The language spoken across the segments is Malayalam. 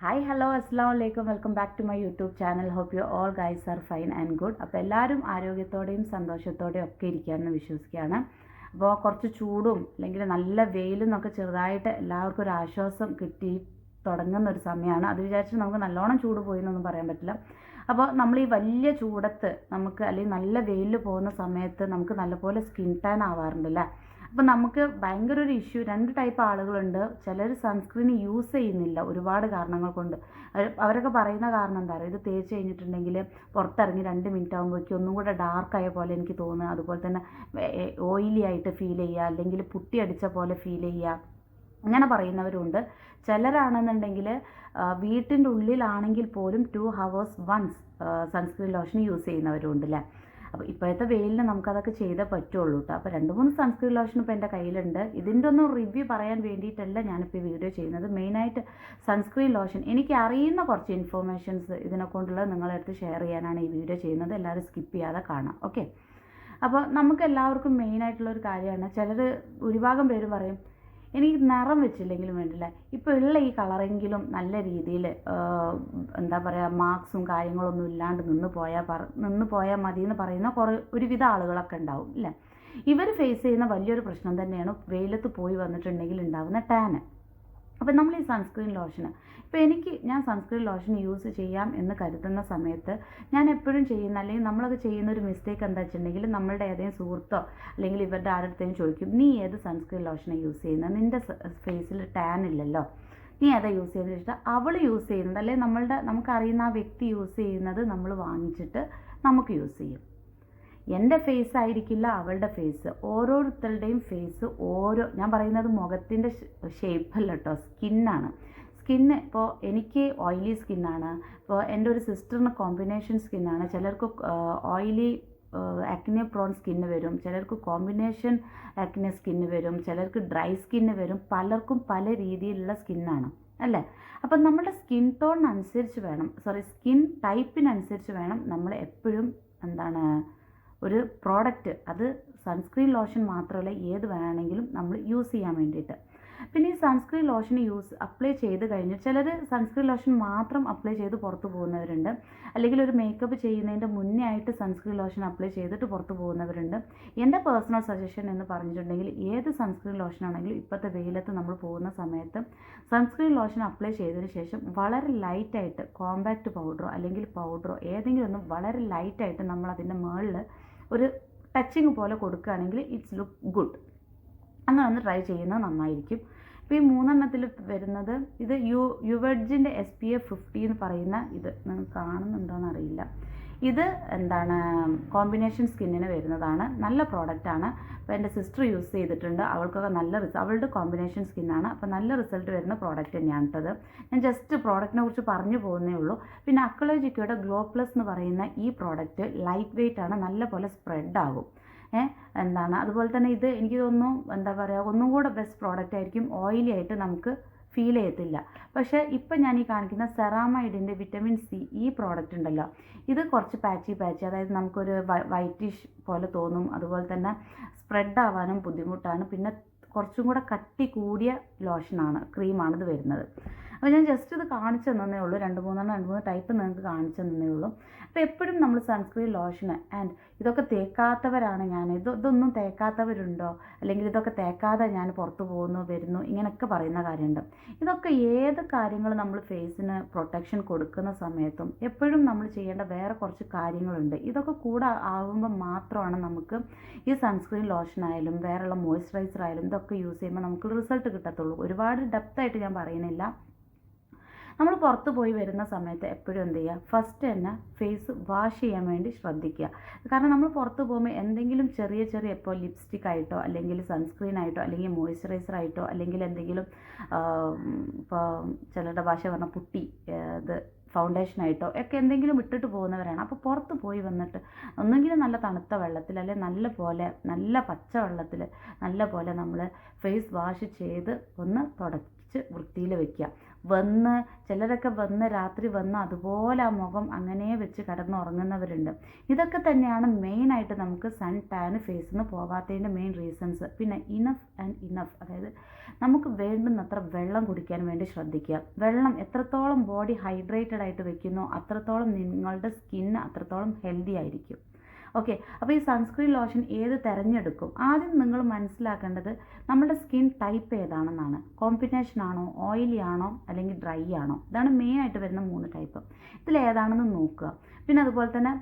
ഹായ് ഹലോ അസ്സാം വലൈക്കും welcome back to my YouTube channel hope you all guys are fine and good അപ്പോൾ എല്ലാവരും ആരോഗ്യത്തോടെയും സന്തോഷത്തോടെയും ഒക്കെ ഇരിക്കുകയാണെന്ന് വിശ്വസിക്കുകയാണ്. അപ്പോൾ കുറച്ച് ചൂടും അല്ലെങ്കിൽ നല്ല വെയിലും ഒക്കെ ചെറുതായിട്ട് എല്ലാവർക്കും ഒരു ആശ്വാസം കിട്ടി തുടങ്ങുന്ന ഒരു സമയമാണ്. അത് വിചാരിച്ച് നമുക്ക് നല്ലോണം ചൂട് പോയി എന്നൊന്നും പറയാൻ പറ്റില്ല. അപ്പോൾ നമ്മൾ ഈ വലിയ ചൂടത്ത് നമുക്ക് അല്ലെങ്കിൽ നല്ല വെയിലിൽ പോകുന്ന സമയത്ത് നമുക്ക് നല്ലപോലെ സ്കിൻ ടാൻ ആവാറുണ്ടല്ലേ അപ്പോൾ നമുക്ക് ഭയങ്കര ഒരു ഇഷ്യൂ രണ്ട് ടൈപ്പ് ആളുകളുണ്ട്. ചിലർ സൺസ്ക്രീൻ യൂസ് ചെയ്യുന്നില്ല ഒരുപാട് കാരണങ്ങൾ കൊണ്ട്. അവരൊക്കെ പറയുന്ന കാരണം എന്താ പറയുക ഇത് തേച്ച് കഴിഞ്ഞിട്ടുണ്ടെങ്കിൽ പുറത്തിറങ്ങി രണ്ട് മിനിറ്റ് ആകുമ്പോഴേക്കും ഒന്നും കൂടെ ഡാർക്കായ പോലെ എനിക്ക് തോന്നുക. അതുപോലെ തന്നെ ഓയിലി ആയിട്ട് ഫീൽ ചെയ്യുക. അല്ലെങ്കിൽ പുട്ടി അടിച്ച പോലെ ഫീൽ ചെയ്യുക. അങ്ങനെ പറയുന്നവരുണ്ട്. ചിലരാണെന്നുണ്ടെങ്കിൽ വീട്ടിന്റെ ഉള്ളിലാണെങ്കിൽ പോലും two hours once sunscreen lotion use ചെയ്യുന്നവരുണ്ട് അല്ലേ അപ്പോൾ ഇപ്പോഴത്തെ വെയിലിന് നമുക്കതൊക്കെ ചെയ്തേ പറ്റുള്ളൂ കേട്ടോ അപ്പോൾ രണ്ട് മൂന്ന് സൺസ്ക്രീൻ ലോഷൻ ഇപ്പോൾ എന്റെ കയ്യിലുണ്ട്. ഇതിന്റെ ഒന്നും റിവ്യൂ പറയാൻ വേണ്ടിയിട്ടല്ല ഞാനിപ്പോൾ ഈ വീഡിയോ ചെയ്യുന്നത്. മെയിനായിട്ട് സൺസ്ക്രീൻ ലോഷൻ എനിക്ക് അറിയുന്ന കുറച്ച് ഇൻഫോർമേഷൻസ് ഇതിനെ കൊണ്ടുള്ളത് നിങ്ങളുടെ അടുത്ത് ഷെയർ ചെയ്യാനാണ് ഈ വീഡിയോ ചെയ്യുന്നത്. എല്ലാവരും സ്കിപ്പ് ചെയ്യാതെ കാണാം. ഓക്കെ അപ്പോൾ നമുക്ക് എല്ലാവർക്കും മെയിനായിട്ടുള്ള ഒരു കാര്യമാണ്. ചിലർ ഭൂരിഭാഗം പേര് പറയും എനിക്ക് നിറം വെച്ചില്ലെങ്കിലും വേണ്ടില്ല. ഇപ്പോൾ ഉള്ള ഈ കളറെങ്കിലും നല്ല രീതിയിൽ എന്താ പറയുക മാർക്സും കാര്യങ്ങളൊന്നും ഇല്ലാണ്ട് നിന്ന് പോയാൽ പറ നിന്ന് പോയാൽ മതി എന്ന് പറയുന്ന കുറേ ഒരുവിധ ആളുകളൊക്കെ ഉണ്ടാവും ഇല്ല? ഇവർ ഫേസ് ചെയ്യുന്ന വലിയൊരു പ്രശ്നം തന്നെയാണ് വെയിലത്ത് പോയി വന്നിട്ടുണ്ടെങ്കിൽ ഉണ്ടാകുന്ന ടാന്. അപ്പം നമ്മൾ ഈ സൺസ്ക്രീൻ ലോഷൻ ഇപ്പോൾ എനിക്ക് ഞാൻ സൺസ്ക്രീൻ ലോഷൻ യൂസ് ചെയ്യാം എന്ന് കരുതുന്ന സമയത്ത് ഞാൻ എപ്പോഴും ചെയ്യുന്ന അല്ലെങ്കിൽ നമ്മളൊക്കെ ചെയ്യുന്ന ഒരു മിസ്റ്റേക്ക് എന്താ വെച്ചിട്ടുണ്ടെങ്കിൽ നമ്മളുടെ ഏതെങ്കിലും സുഹൃത്തോ അല്ലെങ്കിൽ ഇവരുടെ ആരുടെയും ചോദിക്കും നീ ഏത് സൺസ്ക്രീൻ ലോഷനാണ് യൂസ് ചെയ്യുന്നത് നിന്റെ ഫേസിൽ ടാൻ ഇല്ലല്ലോ. നീ ഏതാ യൂസ് ചെയ്യുന്നത് വെച്ചിട്ട് അവൾ യൂസ് ചെയ്യുന്നത് അല്ലെങ്കിൽ നമ്മളുടെ നമുക്കറിയുന്ന ആ വ്യക്തി യൂസ് ചെയ്യുന്നത് നമ്മൾ വാങ്ങിച്ചിട്ട് നമുക്ക് യൂസ് ചെയ്യും. എന്റെ ഫേസ് ആയിരിക്കില്ല അവളുടെ ഫേസ് ഓരോരുത്തരുടെയും ഫേസ് ഓരോ ഞാൻ പറയുന്നത് മുഖത്തിന്റെ ഷേപ്പല്ല കേട്ടോ സ്കിന്നാണ് സ്കിന്ന് ഇപ്പോൾ എനിക്ക് ഓയിലി സ്കിന്നാണ് ഇപ്പോൾ എന്റെ ഒരു സിസ്റ്ററിന് കോമ്പിനേഷൻ സ്കിന്നാണ് ചിലർക്ക് ഓയിലി ആക്നെ പ്രോൺ സ്കിന്ന് വരും. ചിലർക്ക് കോമ്പിനേഷൻ ആക്നെ സ്കിന്ന് വരും. ചിലർക്ക് ഡ്രൈ സ്കിന്ന് വരും. പലർക്കും പല രീതിയിലുള്ള സ്കിന്നാണ് അല്ലേ? അപ്പം നമ്മുടെ സ്കിൻ ടോണിനനുസരിച്ച് വേണം. സോറി സ്കിൻ ടൈപ്പിനനുസരിച്ച് വേണം നമ്മൾ എപ്പോഴും എന്താണ് ഒരു പ്രോഡക്റ്റ് അത് സൺസ്ക്രീൻ ലോഷൻ മാത്രമല്ല ഏത് വേണമെങ്കിലും നമ്മൾ യൂസ് ചെയ്യാൻ വേണ്ടിയിട്ട്. പിന്നെ ഈ സൺസ്ക്രീൻ ലോഷൻ യൂസ് അപ്ലൈ ചെയ്ത് കഴിഞ്ഞ് ചിലർ സൺസ്ക്രീൻ ലോഷൻ മാത്രം അപ്ലൈ ചെയ്ത് പുറത്ത് പോകുന്നവരുണ്ട്. അല്ലെങ്കിൽ ഒരു മേക്കപ്പ് ചെയ്യുന്നതിന്റെ മുന്നേ ആയിട്ട് സൺസ്ക്രീൻ ലോഷൻ അപ്ലൈ ചെയ്തിട്ട് പുറത്ത് പോകുന്നവരുണ്ട്. എന്റെ പേഴ്സണൽ സജഷൻ എന്ന് പറഞ്ഞിട്ടുണ്ടെങ്കിൽ ഏത് സൺസ്ക്രീൻ ലോഷൻ ആണെങ്കിലും ഇപ്പോഴത്തെ വെയിലത്ത് നമ്മൾ പോകുന്ന സമയത്ത് സൺസ്ക്രീൻ ലോഷൻ അപ്ലൈ ചെയ്തതിന് ശേഷം വളരെ ലൈറ്റായിട്ട് കോമ്പാക്റ്റ് പൗഡറോ അല്ലെങ്കിൽ പൗഡറോ ഏതെങ്കിലും ഒന്ന് വളരെ ലൈറ്റായിട്ട് നമ്മൾ അതിന്റെ മുകളിൽ ഒരു ടച്ചിങ് പോലെ കൊടുക്കുകയാണെങ്കിൽ ഇറ്റ്സ് ലുക്ക് ഗുഡ് അങ്ങനെ ഒന്ന് ട്രൈ ചെയ്യുന്നത് നന്നായിരിക്കും. ഇപ്പോൾ ഈ മൂന്നെണ്ണത്തിൽ വരുന്നത് ഇത് യു യുവഡ്ജിന്റെ എസ് പി എഫ് ഫിഫ്റ്റി എന്ന് പറയുന്ന ഇത്. നിങ്ങൾക്ക് കാണുന്നുണ്ടോയെന്ന് അറിയില്ല. ഇത് എന്താണ് കോമ്പിനേഷൻ സ്കിന്നിന് വരുന്നതാണ്. നല്ല പ്രോഡക്റ്റാണ് അപ്പോൾ എന്റെ സിസ്റ്റർ യൂസ് ചെയ്തിട്ടുണ്ട്. അവൾക്കൊക്കെ നല്ല റിസൾട്ട് അവളുടെ കോമ്പിനേഷൻ സ്കിന്നാണ് അപ്പോൾ നല്ല റിസൾട്ട് വരുന്ന പ്രോഡക്റ്റ് തന്നെയാണ് കേട്ടത് ഞാൻ ജസ്റ്റ് പ്രോഡക്റ്റിനെ കുറിച്ച് പറഞ്ഞു പോകുന്നേ ഉള്ളൂ. പിന്നെ അക്കളോജിക്കയുടെ ഗ്ലോ പ്ലസ് എന്ന് പറയുന്ന ഈ പ്രോഡക്റ്റ് ലൈറ്റ് വെയിറ്റ് ആണ്. നല്ല പോലെ സ്പ്രെഡ് ആകും എന്താണ്? അതുപോലെ തന്നെ ഇത് എനിക്ക് തോന്നുന്നു എന്താ പറയുക ഒന്നും കൂടെ ബെസ്റ്റ് പ്രോഡക്റ്റ് ആയിരിക്കും ഓയിലി ആയിട്ട് നമുക്ക് ഫീൽ ചെയ്യത്തില്ല. പക്ഷേ ഇപ്പം ഞാൻ ഈ കാണിക്കുന്ന സെറാമൈഡിന്റെ വിറ്റമിൻ സി ഈ പ്രോഡക്റ്റ് ഉണ്ടല്ലോ. ഇത് കുറച്ച് പാച്ചി പാച്ചി അതായത് നമുക്കൊരു വൈറ്റിഷ് പോലെ തോന്നും. അതുപോലെ തന്നെ സ്പ്രെഡ് ആവാനും ബുദ്ധിമുട്ടാണ്. പിന്നെ കുറച്ചും കൂടെ കട്ടി കൂടിയ ലോഷനാണ് ക്രീമാണ് ഇത് വരുന്നത്. അപ്പോൾ ഞാൻ ജസ്റ്റ് ഇത് കാണിച്ചു തന്നേ ഉള്ളൂ. രണ്ട് മൂന്നെണ്ണം രണ്ട് മൂന്ന് ടൈപ്പ് നിങ്ങൾക്ക് കാണിച്ചു തന്നേ ഉള്ളൂ. അപ്പോൾ എപ്പോഴും നമ്മൾ സൺസ്ക്രീൻ ലോഷന് ആൻഡ് ഇതൊക്കെ തേക്കാത്തവരാണ് ഞാൻ. ഇത് ഇതൊന്നും തേക്കാത്തവരുണ്ടോ? അല്ലെങ്കിൽ ഇതൊക്കെ തേക്കാതെ ഞാൻ പുറത്ത് പോകുന്നു വരുന്നു ഇങ്ങനെയൊക്കെ പറയുന്ന കാര്യമുണ്ട്. ഇതൊക്കെ ഏത് കാര്യങ്ങൾ നമ്മൾ ഫേസിന് പ്രൊട്ടക്ഷൻ കൊടുക്കുന്ന സമയത്തും എപ്പോഴും നമ്മൾ ചെയ്യേണ്ട വേറെ കുറച്ച് കാര്യങ്ങളുണ്ട്. ഇതൊക്കെ കൂടെ ആകുമ്പോൾ മാത്രമാണ് നമുക്ക് ഈ സൺസ്ക്രീൻ ലോഷൻ ആയാലും വേറെയുള്ള മോയ്സ്ചറൈസർ ആയാലും ഇതൊക്കെ യൂസ് ചെയ്യുമ്പോൾ നമുക്ക് റിസൾട്ട് കിട്ടത്തുള്ളൂ. ഒരുപാട് ഡെപ്തായിട്ട് ഞാൻ പറയുന്നില്ല. നമ്മൾ പുറത്ത് പോയി വരുന്ന സമയത്ത് എപ്പോഴും എന്ത് ചെയ്യുക? ഫസ്റ്റ് തന്നെ ഫേസ് വാഷ് ചെയ്യാൻ വേണ്ടി ശ്രദ്ധിക്കുക. കാരണം നമ്മൾ പുറത്ത് പോകുമ്പോൾ എന്തെങ്കിലും ചെറിയ ചെറിയ ഇപ്പോൾ ലിപ്സ്റ്റിക് ആയിട്ടോ അല്ലെങ്കിൽ സൺസ്ക്രീൻ ആയിട്ടോ അല്ലെങ്കിൽ മോയ്സ്ചറൈസർ ആയിട്ടോ അല്ലെങ്കിൽ എന്തെങ്കിലും ഇപ്പോൾ ചിലരുടെ ഭാഷ പറഞ്ഞ പുട്ടി ഇത് ഫൗണ്ടേഷനായിട്ടോ ഒക്കെ എന്തെങ്കിലും ഇട്ടിട്ട് പോകുന്നവരാണ്. അപ്പോൾ പുറത്ത് പോയി വന്നിട്ട് ഒന്നെങ്കിലും നല്ല തണുത്ത വെള്ളത്തിൽ അല്ലെങ്കിൽ നല്ല പോലെ നല്ല പച്ച വെള്ളത്തിൽ നല്ല പോലെ നമ്മൾ ഫേസ് വാഷ് ചെയ്ത് ഒന്ന് തുടച്ച് വൃത്തിയിൽ വെക്കുക. വന്ന് ചിലരൊക്കെ വന്ന് രാത്രി വന്ന് അതുപോലെ ആ മുഖം അങ്ങനെ വെച്ച് കിടന്നുറങ്ങുന്നവരുണ്ട്. ഇതൊക്കെ തന്നെയാണ് മെയിനായിട്ട് നമുക്ക് സൺ ടാൻ ഫേസിൽ നിന്ന് പോകാത്തതിന്റെ മെയിൻ റീസൺസ് പിന്നെ ഇനഫ് ആൻഡ് ഇനഫ് അതായത് നമുക്ക് വേണ്ടുന്നത്ര വെള്ളം കുടിക്കാൻ വേണ്ടി ശ്രദ്ധിക്കുക. വെള്ളം എത്രത്തോളം ബോഡി ഹൈഡ്രേറ്റഡ് ആയിട്ട് വെക്കുന്നു അത്രത്തോളം നിങ്ങളുടെ സ്കിന്ന് അത്രത്തോളം ഹെൽത്തി ആയിരിക്കും. ഓക്കെ അപ്പോൾ ഈ സൺസ്ക്രീൻ ലോഷൻ ഏത് തിരഞ്ഞെടുക്കും? ആദ്യം നിങ്ങൾ മനസ്സിലാക്കേണ്ടത് നമ്മുടെ സ്കിൻ ടൈപ്പ് ഏതാണെന്നാണ്. കോമ്പിനേഷൻ ആണോ ഓയിലി ആണോ അല്ലെങ്കിൽ ഡ്രൈ ആണോ? ഇതാണ് മെയിൻ ആയിട്ട് വരുന്ന മൂന്ന് ടൈപ്പ് ഇതിൽ ഏതാണെന്ന് നോക്കുക. പിന്നെ അതുപോലെ തന്നെ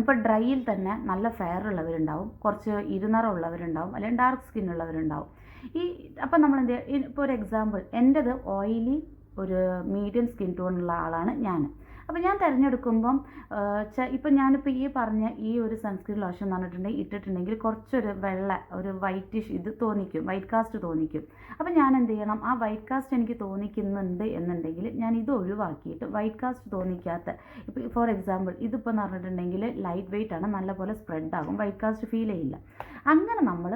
ഇപ്പോൾ ഡ്രൈയിൽ തന്നെ നല്ല ഫെയർ ഉള്ളവരുണ്ടാവും കുറച്ച് ഇരുനിറം ഉള്ളവരുണ്ടാവും അല്ലെങ്കിൽ ഡാർക്ക് സ്കിൻ ഉള്ളവരുണ്ടാവും. ഈ അപ്പം നമ്മൾ എന്ത് ഇപ്പോൾ ഒരു എക്സാമ്പിൾ എന്റെത് ഓയിലി ഒരു മീഡിയം സ്കിൻ ടോണുള്ള ആളാണ് ഞാൻ അപ്പോൾ ഞാൻ തിരഞ്ഞെടുക്കുമ്പം ഇപ്പം ഞാനിപ്പോൾ ഈ പറഞ്ഞ ഈ ഒരു സൺസ്ക്രീൻ ലോഷൻ എന്ന് പറഞ്ഞിട്ടുണ്ടെങ്കിൽ ഇട്ടിട്ടുണ്ടെങ്കിൽ കുറച്ചൊരു വെള്ള ഒരു വൈറ്റിഷ് ഇത് തോന്നിക്കും വൈറ്റ് കാസ്റ്റ് തോന്നിക്കും. അപ്പോൾ ഞാൻ എന്ത് ചെയ്യണം ആ വൈറ്റ് കാസ്റ്റ് എനിക്ക് തോന്നിക്കുന്നുണ്ട് എന്നുണ്ടെങ്കിൽ ഞാൻ ഇത് ഒഴിവാക്കിയിട്ട് വൈറ്റ് കാസ്റ്റ് തോന്നിക്കാത്ത ഇപ്പോൾ ഫോർ എക്സാമ്പിൾ ഇതിപ്പോൾ എന്ന് പറഞ്ഞിട്ടുണ്ടെങ്കിൽ ലൈറ്റ് വെയിറ്റ് ആണ് നല്ലപോലെ സ്പ്രെഡ് ആകും വൈറ്റ് കാസ്റ്റ് ഫീൽ ചെയ്യില്ല. അങ്ങനെ നമ്മൾ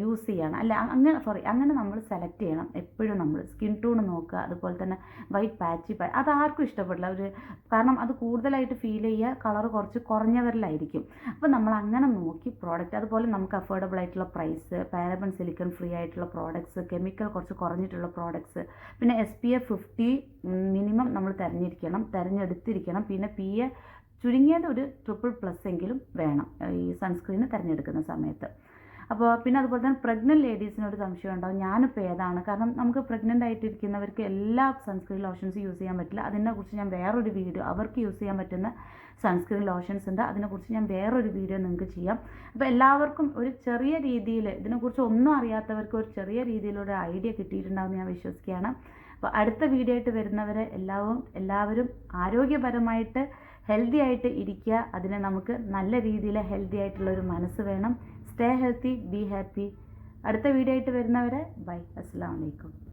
യൂസ് ചെയ്യണം. അല്ല അങ്ങനെ സോറി അങ്ങനെ നമ്മൾ സെലക്ട് ചെയ്യണം. എപ്പോഴും നമ്മൾ സ്കിൻ ടൂൺ നോക്കുക അതുപോലെ തന്നെ വൈറ്റ് പാച്ചി അത് ആർക്കും ഇഷ്ടപ്പെടില്ല. ഒരു കാരണം അത് കൂടുതലായിട്ട് ഫീൽ ചെയ്യുക കളർ കുറച്ച് കുറഞ്ഞവരിലായിരിക്കും. അപ്പോൾ നമ്മൾ അങ്ങനെ നോക്കി പ്രോഡക്റ്റ് അതുപോലെ നമുക്ക് അഫോർഡബിൾ ആയിട്ടുള്ള പ്രൈസ് പാരബൺ സിലിക്കൺ ഫ്രീ ആയിട്ടുള്ള പ്രോഡക്ട്സ് കെമിക്കൽ കുറച്ച് കുറഞ്ഞിട്ടുള്ള പ്രോഡക്ട്സ് പിന്നെ S P F fifty minimum നമ്മൾ തിരഞ്ഞിരിക്കണം തിരഞ്ഞെടുത്തിരിക്കണം. പിന്നെ പി എ ചുരുങ്ങിയത് ഒരു ട്രിപ്പിൾ പ്ലസ് എങ്കിലും വേണം. ഈ സൺസ്ക്രീന് തിരഞ്ഞെടുക്കുന്ന സമയത്ത്. അപ്പോൾ പിന്നെ അതുപോലെ തന്നെ പ്രഗ്നന്റ് ലേഡീസിന് ഒരു സംശയം ഉണ്ടാവും. ഞാനിപ്പോൾ ഏതാണ്? കാരണം നമുക്ക് പ്രഗ്നന്റ് ആയിട്ടിരിക്കുന്നവർക്ക് എല്ലാ സൺസ്ക്രീൻ ലോഷൻസ് യൂസ് ചെയ്യാൻ പറ്റില്ല. അതിനെക്കുറിച്ച് ഞാൻ വേറൊരു വീഡിയോ അവർക്ക് യൂസ് ചെയ്യാൻ പറ്റുന്ന സൺസ്ക്രീൻ ലോഷൻസ് ഉണ്ട്. അതിനെക്കുറിച്ച് ഞാൻ വേറൊരു വീഡിയോ നിങ്ങൾക്ക് ചെയ്യാം. അപ്പോൾ എല്ലാവർക്കും ഒരു ചെറിയ രീതിയിൽ ഇതിനെക്കുറിച്ച് ഒന്നും അറിയാത്തവർക്ക് ഒരു ചെറിയ രീതിയിലൊരു ഐഡിയ കിട്ടിയിട്ടുണ്ടാവും ഞാൻ വിശ്വസിക്കുകയാണ്. അപ്പോൾ അടുത്ത വീഡിയോ ആയിട്ട് വരുന്നവരെ എല്ലാവരും എല്ലാവരും ആരോഗ്യപരമായിട്ട് ഹെൽത്തി ആയിട്ട് ഇരിക്കുക. അതിനെ നമുക്ക് നല്ല രീതിയിൽ ഹെൽത്തി ആയിട്ടുള്ള ഒരു മനസ്സ് വേണം. സ്റ്റേ ഹെൽത്തി ബി ഹാപ്പി അടുത്ത വീഡിയോ ആയിട്ട് വരുന്നവരെ ബൈ അസ്സാം വലൈക്കും